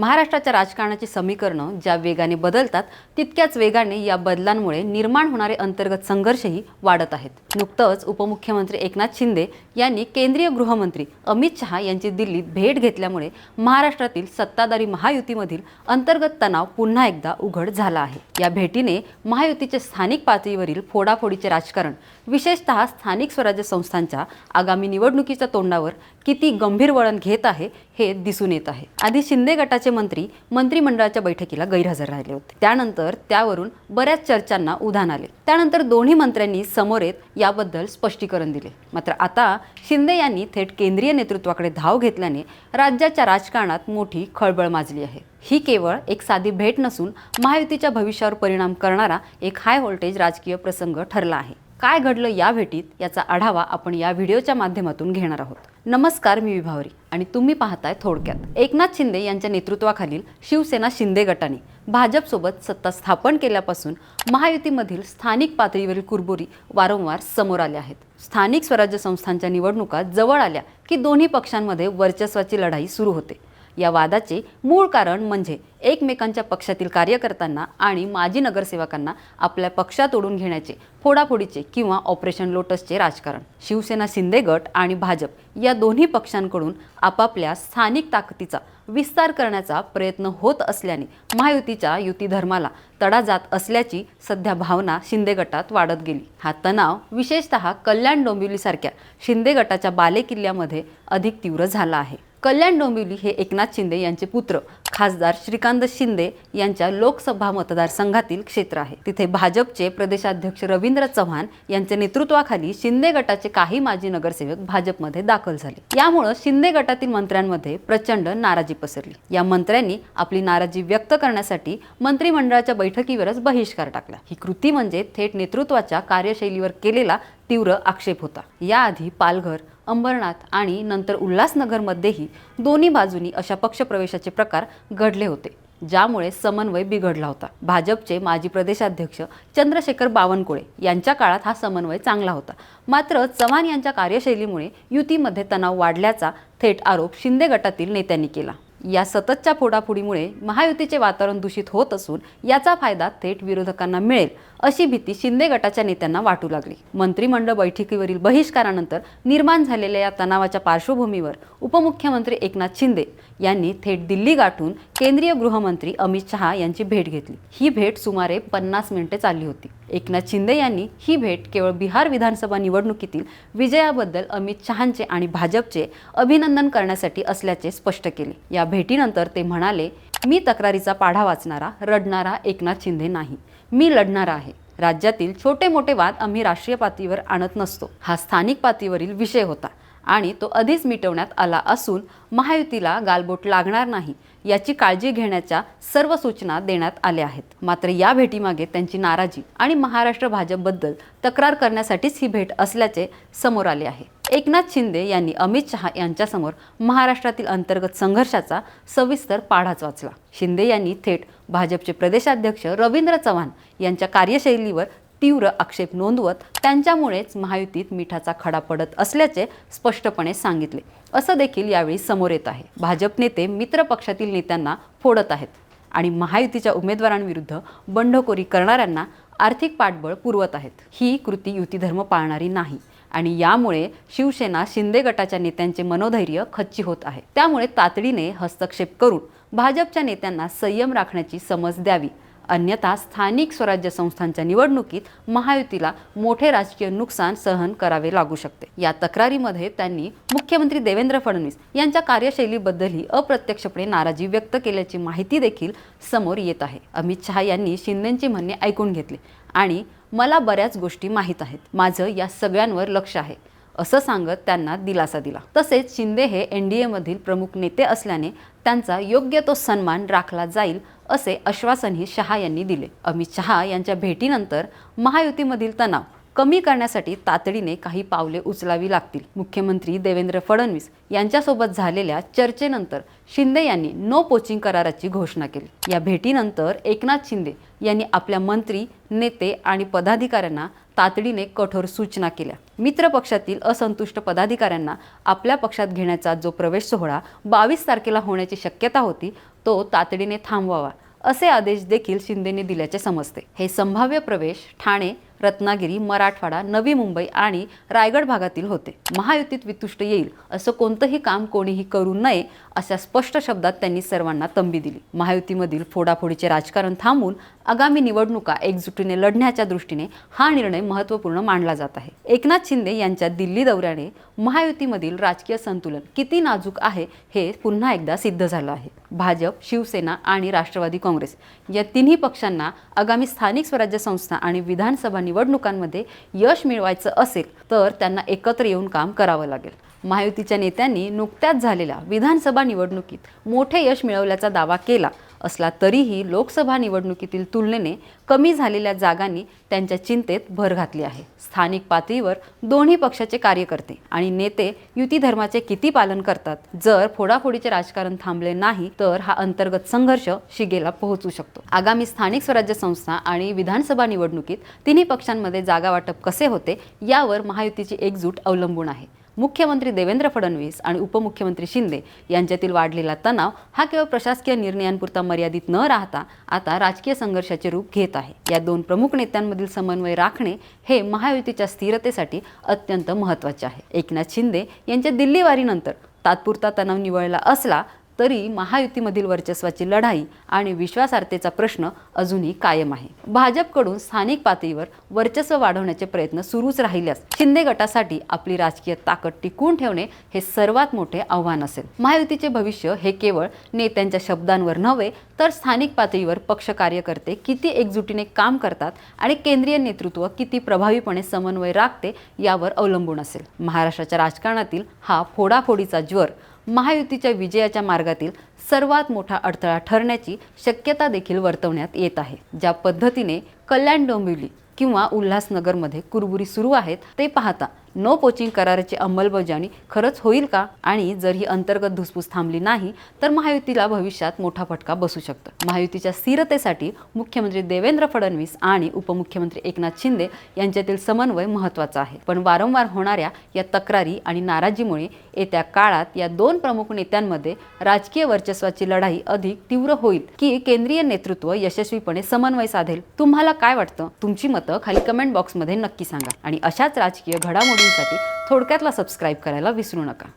महाराष्ट्राच्या राजकारणाची समीकरणं ज्या वेगाने बदलतात तितक्याच वेगाने या बदलांमुळे निर्माण होणारे अंतर्गत संघर्षही वाढत आहेत. नुकतंच उपमुख्यमंत्री एकनाथ शिंदे यांनी केंद्रीय गृहमंत्री अमित शहा यांची दिल्लीत भेट घेतल्यामुळे महाराष्ट्रातील सत्ताधारी महायुतीमधील अंतर्गत तणाव पुन्हा एकदा उघड झाला आहे. या भेटीने महायुतीचे स्थानिक पातळीवरील फोडाफोडीचे राजकारण विशेषतः स्थानिक स्वराज्य संस्थांच्या आगामी निवडणुकीच्या तोंडावर किती गंभीर वळण घेत आहे हे दिसून येत आहे. आधी शिंदे गटाचे मंत्री मंत्रिमंडळाच्या बैठकीला गैरहजर राहिले होते. त्यानंतर त्यावरून बऱ्याच चर्चांना उधाण आले. त्यानंतर दोन्ही मंत्र्यांनी समोर येत याबद्दल स्पष्टीकरण दिले. मात्र आता शिंदे यांनी थेट केंद्रीय नेतृत्वाकडे धाव घेतल्याने राज्याच्या राजकारणात मोठी खळबळ माजली आहे. ही केवळ एक साधी भेट नसून महायुतीच्या भविष्यावर परिणाम करणारा एक हाय व्होल्टेज राजकीय प्रसंग ठरला आहे. काय घडलं या भेटीत याचा आढावा आपण या व्हिडिओच्या माध्यमातून घेणार आहोत. नमस्कार मी विभावरी आणि तुम्ही पाहताय थोडक्यात. एकनाथ शिंदे यांच्या नेतृत्वाखालील शिवसेना शिंदे गटाने भाजपसोबत सत्ता स्थापन केल्यापासून महायुतीमधील स्थानिक पातळीवरील कुरबुरी वारंवार समोर आल्या आहेत. स्थानिक स्वराज्य संस्थांच्या निवडणुका जवळ आल्या की दोन्ही पक्षांमध्ये वर्चस्वाची लढाई सुरू होते. या वादाचे मूळ कारण म्हणजे एकमेकांच्या पक्षातील कार्यकर्त्यांना आणि माजी नगरसेवकांना आपल्या पक्षात ओढून घेण्याचे फोडाफोडीचे किंवा ऑपरेशन लोटसचे राजकारण. शिवसेना शिंदे गट आणि भाजप या दोन्ही पक्षांकडून आपापल्या स्थानिक ताकदीचा विस्तार करण्याचा प्रयत्न होत असल्याने महायुतीच्या युती धर्माला तडा जात असल्याची सध्या भावना शिंदे गटात वाढत गेली. हा तणाव विशेषतः कल्याण डोंबिवलीसारख्या शिंदे गटाच्या बालेकिल्ल्यामध्ये अधिक तीव्र झाला आहे. कल्याण डोंबिवली हे एकनाथ शिंदे यांचे पुत्र खासदार श्रीकांत शिंदे यांच्या लोकसभा मतदारसंघातील क्षेत्र आहे. तिथे भाजपचे प्रदेशाध्यक्ष रवींद्र चव्हाण यांच्या नेतृत्वाखाली शिंदे गटाचे काही माजी नगरसेवक भाजपमध्ये दाखल झाले. यामुळं शिंदे गटातील मंत्र्यांमध्ये प्रचंड नाराजी पसरली. या मंत्र्यांनी आपली नाराजी व्यक्त करण्यासाठी मंत्रिमंडळाच्या बैठकीवरच बहिष्कार टाकला. ही कृती म्हणजे थेट नेतृत्वाच्या कार्यशैलीवर केलेला तीव्र आक्षेप होता. याआधी पालघर अंबरनाथ आणि नंतर उल्हासनगरमध्येही दोन्ही बाजूनी अशा पक्षप्रवेशाचे प्रकार घडले होते ज्यामुळे समन्वय बिघडला होता. भाजपचे माजी प्रदेशाध्यक्ष चंद्रशेखर बावनकुळे यांच्या काळात हा समन्वय चांगला होता. मात्र चव्हाण यांच्या कार्यशैलीमुळे युतीमध्ये तणाव वाढल्याचा थेट आरोप शिंदे गटातील नेत्यांनी केला. या सततच्या फोडाफोडीमुळे महायुतीचे वातावरण दूषित होत असून याचा फायदा थेट विरोधकांना मिळेल अशी भीती शिंदे गटाच्या नेत्यांना वाटू लागली. मंत्रिमंडळ बैठकीवरील बहिष्कारानंतर निर्माण झालेल्या या तणावाच्या पार्श्वभूमीवर उपमुख्यमंत्री एकनाथ शिंदे यांनी थेट दिल्ली गाठून केंद्रीय गृहमंत्री अमित शहा यांची भेट घेतली. ही भेट सुमारे पन्नास मिनिटे चालली होती. एकनाथ शिंदे यांनी ही भेट केवळ बिहार विधानसभा निवडणुकीतील विजयाबद्दल अमित शहांचे आणि भाजपचे अभिनंदन करण्यासाठी असल्याचे स्पष्ट केले. या भेटीनंतर ते म्हणाले मी तक्रारीचा पाढा वाचणारा रडणारा एकनाथ शिंदे नाही. मी लढणारा आहे. राज्यातील छोटे मोठे वाद आम्ही राष्ट्रीय पातळीवर आणत नसतो. हा स्थानिक पातळीवरील विषय होता. आणि तो आधीच मिटवण्यात आला असून महायुतीला गालबोट लागणार नाही याची काळजी घेण्याच्या सर्व सूचना देण्यात आल्या आहेत. मात्र या भेटीमागे त्यांची नाराजी आणि महाराष्ट्र भाजपबद्दल तक्रार करण्यासाठीच ही भेट असल्याचे समोर आले आहे. एकनाथ शिंदे यांनी अमित शहा यांच्यासमोर महाराष्ट्रातील अंतर्गत संघर्षाचा सविस्तर पाढाच वाचला. शिंदे यांनी थेट भाजपचे प्रदेशाध्यक्ष रवींद्र चव्हाण यांच्या कार्यशैलीवर तीव्र आक्षेप नोंदवत त्यांच्यामुळेच महायुतीत मिठाचा खडा पडत असल्याचे स्पष्टपणे सांगितले. असं देखील यावेळी समोर येत आहे. भाजप नेते मित्र पक्षातील नेत्यांना फोडत आहेत आणि महायुतीच्या उमेदवारांविरुद्ध बंडखोरी करणाऱ्यांना आर्थिक पाठबळ पुरवत आहेत. ही कृती युतीधर्म पाळणारी नाही आणि यामुळे शिवसेना शिंदे गटाच्या नेत्यांचे मनोधैर्य खच्ची होत आहे. त्यामुळे तातडीने हस्तक्षेप करून भाजपच्या नेत्यांना संयम राखण्याची समज द्यावी. अन्यथा स्थानिक स्वराज्य संस्थांच्या निवडणुकीत महायुतीला मोठे राजकीय नुकसान सहन करावे लागू शकते. या तक्रारीमध्ये त्यांनी मुख्यमंत्री देवेंद्र फडणवीस यांच्या कार्यशैलीबद्दलही अप्रत्यक्षपणे नाराजी व्यक्त केल्याची माहिती देखील समोर येत आहे. अमित शहा यांनी शिंदेची म्हणणे ऐकून घेतले. आणि मला बऱ्याच गोष्टी माहीत आहेत. माझं या सगळ्यांवर लक्ष आहे. असं सांगत त्यांना दिलासा दिला. तसेच शिंदे हे एन डी एमधील प्रमुख नेते असल्याने त्यांचा योग्य तो सन्मान राखला जाईल असे आश्वासनही शहा यांनी दिले. अमित शहा यांच्या भेटीनंतर महायुतीमधील तणाव कमी करण्यासाठी तातडीने काही पावले उचलावी लागतील. मुख्यमंत्री देवेंद्र फडणवीस यांच्यासोबत झालेल्या चर्चेनंतर शिंदे यांनी नो पोचिंग कराराची घोषणा केली. या भेटीनंतर एकनाथ शिंदे यांनी आपल्या मंत्री नेते आणि पदाधिकाऱ्यांना तातडीने कठोर सूचना केल्या. मित्र पक्षातील असंतुष्ट पदाधिकाऱ्यांना आपल्या पक्षात घेण्याचा जो प्रवेश सोहळा बावीस तारखेला होण्याची शक्यता होती तो तातडीने थांबवावा. असे आदेश देखील शिंदेने दिल्याचे समजते. हे संभाव्य प्रवेश ठाणे रत्नागिरी मराठवाडा नवी मुंबई आणि रायगड भागातील होते. महायुतीत वितुष्ट येईल असं कोणतंही काम कोणीही करू नये अशा स्पष्ट शब्दात त्यांनी सर्वांना तंबी दिली. महायुतीमधील फोडाफोडीचे राजकारण थांबून आगामी निवडणुका एकजुटीने लढण्याच्या दृष्टीने हा निर्णय महत्त्वपूर्ण मानला जात आहे. एकनाथ शिंदे यांच्या दिल्ली दौऱ्याने महायुतीमधील राजकीय संतुलन किती नाजूक आहे हे पुन्हा एकदा सिद्ध झालं आहे. भाजप शिवसेना आणि राष्ट्रवादी काँग्रेस या तिन्ही पक्षांना आगामी स्थानिक स्वराज्य संस्था आणि विधानसभा निवडणुकांमध्ये यश मिळवायचं असेल तर त्यांना एकत्र येऊन काम करावं लागेल. महायुतीच्या नेत्यांनी नुकत्याच झालेल्या विधानसभा निवडणुकीत मोठे यश मिळवल्याचा दावा केला. असला तरीही लोकसभा निवडणुकीतील तुलनेने कमी झालेल्या जागांनी त्यांच्या चिंतेत भर घातली आहे. स्थानिक पातळीवर दोन्ही पक्षाचे कार्यकर्ते आणि नेते युती धर्माचे किती पालन करतात? जर फोडाफोडीचे राजकारण थांबले नाही तर हा अंतर्गत संघर्ष शिगेला पोहोचू शकतो. आगामी स्थानिक स्वराज्य संस्था आणि विधानसभा निवडणुकीत तिन्ही पक्षांमध्ये जागा वाटप कसे होते यावर महायुतीची एकजूट अवलंबून आहे. मुख्यमंत्री देवेंद्र फडणवीस आणि उपमुख्यमंत्री शिंदे यांच्यातील वाढलेला तणाव हा केवळ प्रशासकीय निर्णयांपुरता मर्यादित न राहता आता राजकीय संघर्षाचे रूप घेत आहे. या दोन प्रमुख नेत्यांमधील समन्वय राखणे हे महायुतीच्या स्थिरतेसाठी अत्यंत महत्त्वाचे आहे. एकनाथ शिंदे यांच्या दिल्लीवारीनंतर तात्पुरता तणाव निवळला असला तरी महायुतीमधील वर्चस्वाची लढाई आणि विश्वासार्हतेचा प्रश्न अजूनही कायम आहे. भाजपकडून स्थानिक पातळीवर वर्चस्व वाढवण्याचे प्रयत्न सुरूच राहिल्यास शिंदे गटासाठी आपली राजकीय ताकद टिकवून ठेवणे हे सर्वात मोठे आव्हान असेल. महायुतीचे भविष्य हे केवळ नेत्यांच्या शब्दांवर नव्हे तर स्थानिक पातळीवर पक्ष कार्यकर्ते किती एकजुटीने काम करतात आणि केंद्रीय नेतृत्व किती प्रभावीपणे समन्वय राखते यावर अवलंबून असेल. महाराष्ट्राच्या राजकारणातील हा फोडाफोडीचा ज्वर महायुतीच्या विजयाच्या मार्गातील सर्वात मोठा अडथळा ठरण्याची शक्यता देखील वर्तवण्यात येत आहे. ज्या पद्धतीने कल्याण डोंबिवली किंवा उल्हासनगरमध्ये कुरबुरी सुरू आहेत ते पाहता नो पोचिंग कराराची अंमलबजावणी खरंच होईल का? आणि जर ही अंतर्गत धुसफूस थांबली नाही तर महायुतीला भविष्यात मोठा फटका बसू शकतो. महायुतीच्या स्थिरतेसाठी मुख्यमंत्री देवेंद्र फडणवीस आणि उपमुख्यमंत्री एकनाथ शिंदे यांच्यातील समन्वय महत्त्वाचा आहे. पण वारंवार होणाऱ्या या तक्रारी आणि नाराजीमुळे येत्या काळात या दोन प्रमुख नेत्यांमध्ये राजकीय वर्चस्वाची लढाई अधिक तीव्र होईल की केंद्रीय नेतृत्व यशस्वीपणे समन्वय साधेल? तुम्हाला काय वाटतं? तुमची मतं खाली कमेंट बॉक्समध्ये नक्की सांगा. आणि अशाच राजकीय घडामोडींसाठी थोडक्यातला सबस्क्राईब करायला विसरू नका.